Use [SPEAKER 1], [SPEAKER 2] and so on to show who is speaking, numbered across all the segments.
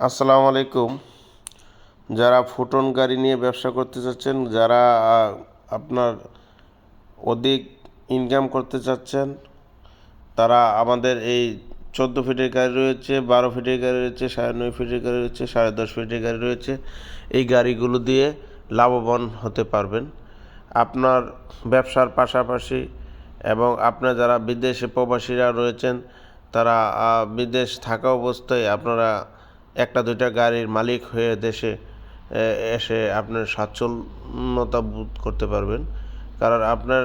[SPEAKER 1] আসসালামু আলাইকুম। যারা ফুটন গাড়ি নিয়ে ব্যবসা করতে চাচ্ছেন, যারা আপনার অধিক ইনকাম করতে চাচ্ছেন, তারা আমাদের এই চোদ্দ ফিটের গাড়ি রয়েছে, বারো ফিটের গাড়ি রয়েছে, সাড়ে নয় ফিটের গাড়ি রয়েছে, সাড়ে দশ ফিটের গাড়ি রয়েছে। এই গাড়িগুলো দিয়ে লাভবান হতে পারবেন। আপনার ব্যবসার পাশাপাশি এবং আপনার যারা বিদেশে প্রবাসীরা রয়েছেন, তারা বিদেশ থাকা অবস্থায় আপনারা একটা, দুইটা গাড়ির মালিক হয়ে দেশে এসে আপনার স্বাচ্ছন্দ্যতা বোধ করতে পারবেন। কারণ আপনার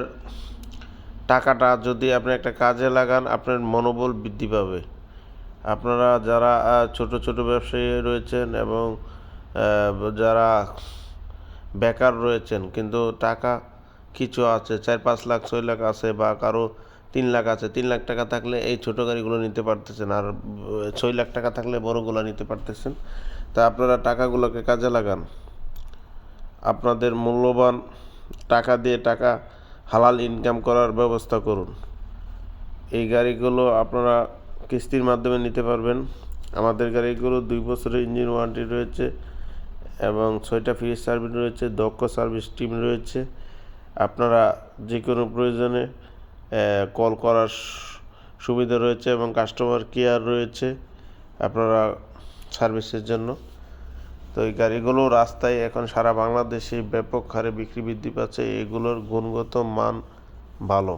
[SPEAKER 1] টাকাটা যদি আপনি একটা কাজে লাগান, আপনার মনোবল বৃদ্ধি পাবে। আপনারা যারা ছোট ছোট ব্যবসায়ী রয়েছেন এবং যারা বেকার রয়েছেন, কিন্তু টাকা কিছু আছে, চার পাঁচ লাখ, ছয় লাখ আছে বা কারও তিন লাখ আছে, তিন লাখ টাকা থাকলে এই ছোট গাড়িগুলো নিতে পারতেছেন আর ছয় লাখ টাকা থাকলে বড়গুলো নিতে পারতেছেন। তা আপনারা টাকাগুলোকে কাজে লাগান। আপনাদের মূল্যবান টাকা দিয়ে টাকা হালাল ইনকাম করার ব্যবস্থা করুন। এই গাড়িগুলো আপনারা কিস্তির মাধ্যমে নিতে পারবেন। আমাদের গাড়িগুলো দুই বছরের ইঞ্জিন ওয়ারেন্টি রয়েছে এবং ছয়টা ফ্রি সার্ভিস রয়েছে, দক্ষ সার্ভিস টিম রয়েছে। আপনারা যে কোনো প্রয়োজনে কল করার সুবিধা রয়েছে এবং কাস্টমার কেয়ার রয়েছে আপনারা সার্ভিসের জন্য। তো এই গাড়িগুলো রাস্তায় এখন সারা বাংলাদেশে ব্যাপক হারে বিক্রি বৃদ্ধি পাচ্ছে। এগুলোর গুণগত মান ভালো।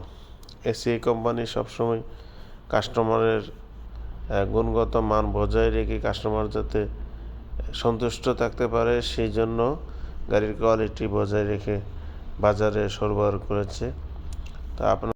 [SPEAKER 1] এসিআই কোম্পানি সবসময় কাস্টমারের গুণগত মান বজায় রেখে কাস্টমার যাতে সন্তুষ্ট থাকতে পারে, সেই জন্য গাড়ির কোয়ালিটি বজায় রেখে বাজারে সরবরাহ করেছে। তা আপনার